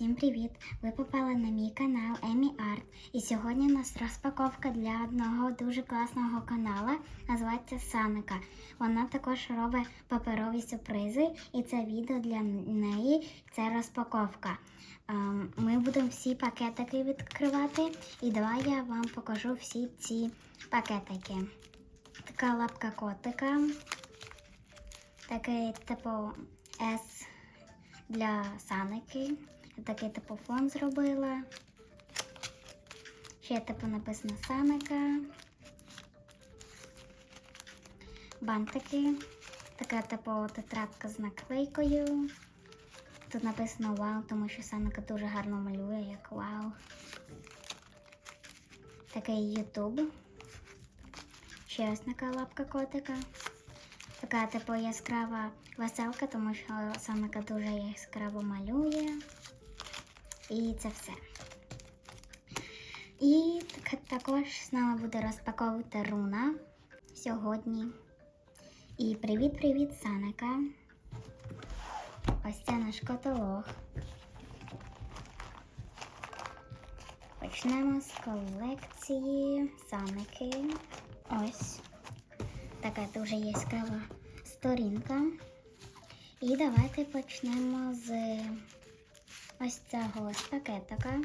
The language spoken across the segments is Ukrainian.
Всім привіт! Ви попали на мій канал Емі Арт. І сьогодні у нас розпаковка для одного дуже класного каналу, називається Саника. Вона також робить паперові сюрпризи, і це відео для неї це розпаковка. Ем, Ми будемо всі пакетики відкривати, і давай я вам покажу всі ці пакетики. Така лапка котика, такий типу S для саники. Такий типу фон зробила. Ще типу написано саника. Бантики. Така типу тетрадка з наклейкою. Тут написано вау, тому що саника дуже гарно малює, як вау. Такий ютуб. Ще ось така лапка котика. Така типу яскрава веселка, тому що Саника дуже яскраво малює. І це все. І також з нами буде розпаковувати руна сьогодні. І привіт-привіт, Саника. Ось це наш каталог. Почнемо з колекції Саники. Ось. Така дуже яскрава сторінка. І давайте почнемо з ось цього ось пакетика.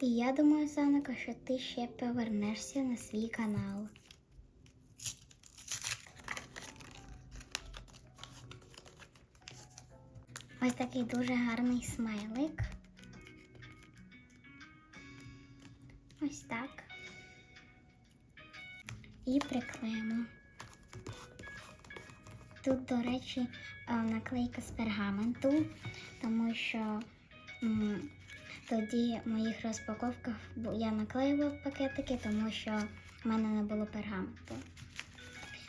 І я думаю, Саника, що ти ще повернешся на свій канал. Ось такий дуже гарний смайлик. Ось так. І приклеїмо. Тут, до речі, е, наклейка з пергаменту, тому що тоді в моїх розпаковках я наклеював пакетики, тому що в мене не було пергаменту.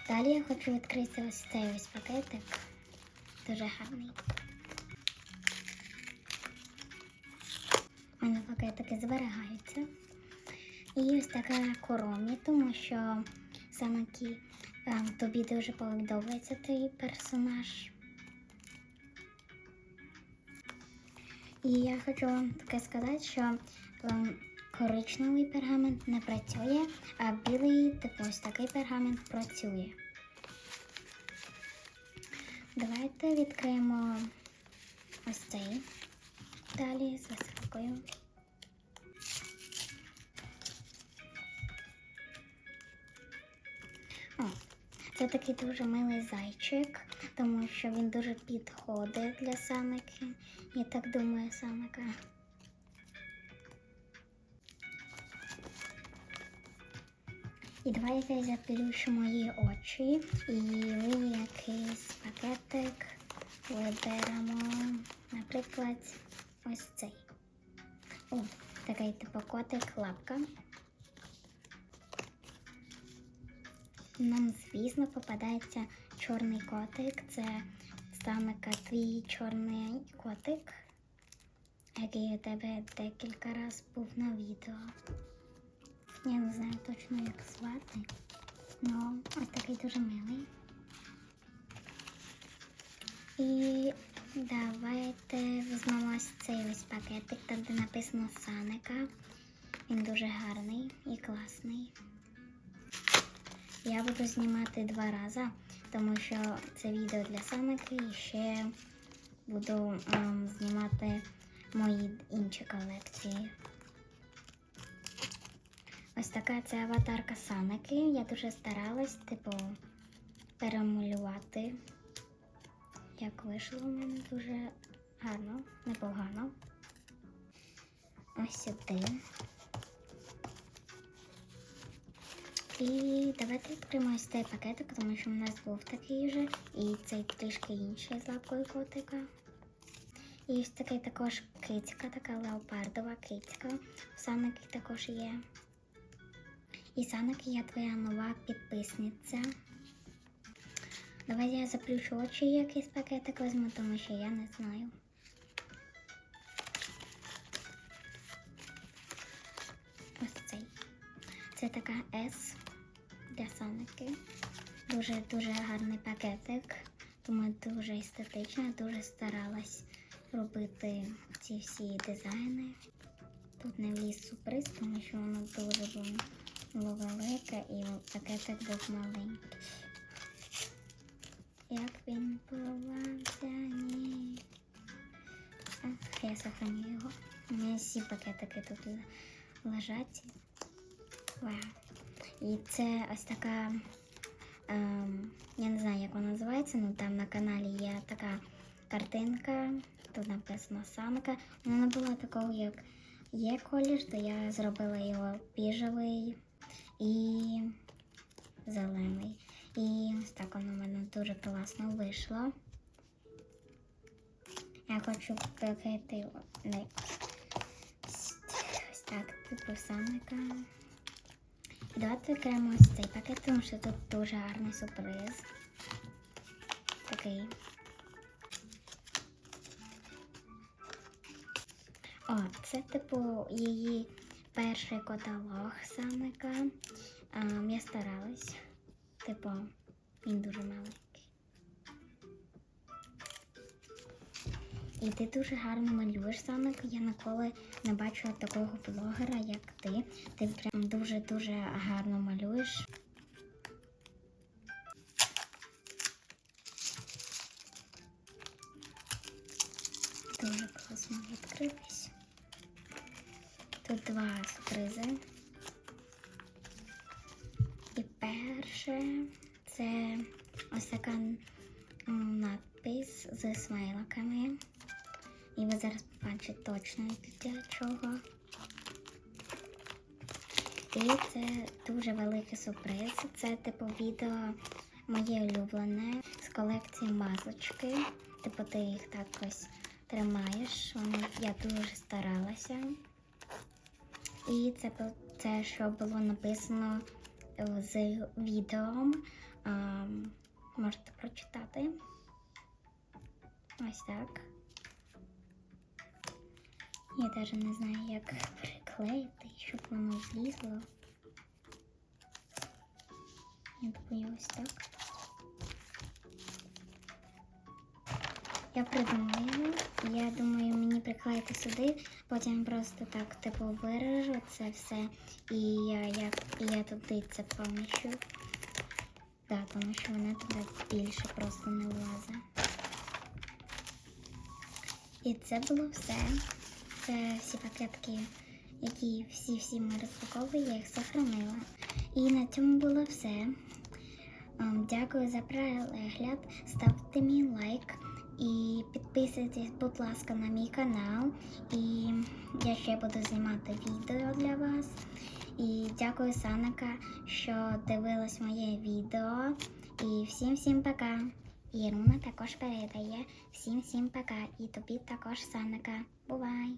Далі я хочу відкрити ось цей ось пакетик. Дуже гарний. У мене пакетики зберігаються. І ось така коромі, тому що Ем, тобі дуже подобається твій персонаж. І я хочу вам таке сказати, що ем, коричневий пергамент не працює, а білий, типу ось такий пергамент працює. Давайте відкриємо ось цей далі з веселкою. О, це такий дуже милий зайчик, тому що він дуже підходить для самики. Я так думаю, самика. І давайте я заплющу мої очі і ми якийсь пакетик виберемо, наприклад, ось цей. О, такий типу котик лапка. Нам, звісно, попадається чорний котик. Це саме твій чорний котик, який у тебе декілька разів був на відео. Я не знаю точно, як звати. Ну, ось такий дуже милий. І давайте візьмемо ось цей ось пакетик, там де написано Саника. Він дуже гарний і класний. Я буду знімати два рази, тому що це відео для самики і ще буду ем, знімати мої інші колекції. Ось така це аватарка самики. Я дуже старалась, типу, перемалювати. Як вийшло в мене дуже гарно, непогано. Ось сюди. І давайте відкриємо ось цей пакетик, тому що в нас був такий вже, і цей трішки інший з лапкою котика. І ось такий також кицька, така леопардова кицька. Саники також є. І Саник, я твоя нова підписниця. Давай я заплющу очі якийсь пакетик візьму, тому що я не знаю. Ось цей. Це така S для саники. Дуже дуже гарний пакетик, тому дуже естетично, дуже старалась робити ці всі дизайни. Тут не вліз сюрприз, тому що воно дуже було, велике і пакетик був маленький. Як він порвався, ні. Я сохраню його. У мене всі пакетики тут лежать. Вау. І це ось така. Ем, я не знаю, як вона називається, але там на каналі є така картинка. Тут написано самка. Вона не була такого, як є колір, то я зробила його біжевий і зелений. І ось так воно в мене дуже класно вийшло. Я хочу не ось так, типу самика. Давайте відкриємо ось цей пакет, тому що тут дуже гарний сюрприз. Такий. О, це типу її перший каталог самика. Ем, я старалась. Типу, він дуже маленький. І ти дуже гарно малюєш самик. Я ніколи не бачила такого блогера, як ти. Ти прям дуже-дуже гарно малюєш. Дуже класно відкрились. Тут два сюрпризи. І перше це ось така надпис з смайликами. І ви зараз побачите точно для чого. І це дуже великий сюрприз. Це типу відео моє улюблене з колекції масочки. Типу ти їх так ось тримаєш. Я дуже старалася. І це, це що було написано е, з відео. Можете прочитати. Ось так. Я навіть не знаю, як приклеїти, щоб воно влізло. Я думаю, ось так. Я придумаю. Я думаю, мені приклеїти сюди, потім просто так типу виражу це все, і я, я, я туди це поміщу. Да, тому що вона туди більше просто не влазить. І це було все. Всі пакетки, які всі-всі ми розпаковували, я їх сохранила. І на цьому було все. Ем, Дякую за перегляд. Ставте мій лайк і підписуйтесь, будь ласка, на мій канал. І я ще буду знімати відео для вас. І дякую Саника, що дивилась моє відео. І всім всім пока. Іруна також передає всім всім пока. І тобі також Саника. Бувай!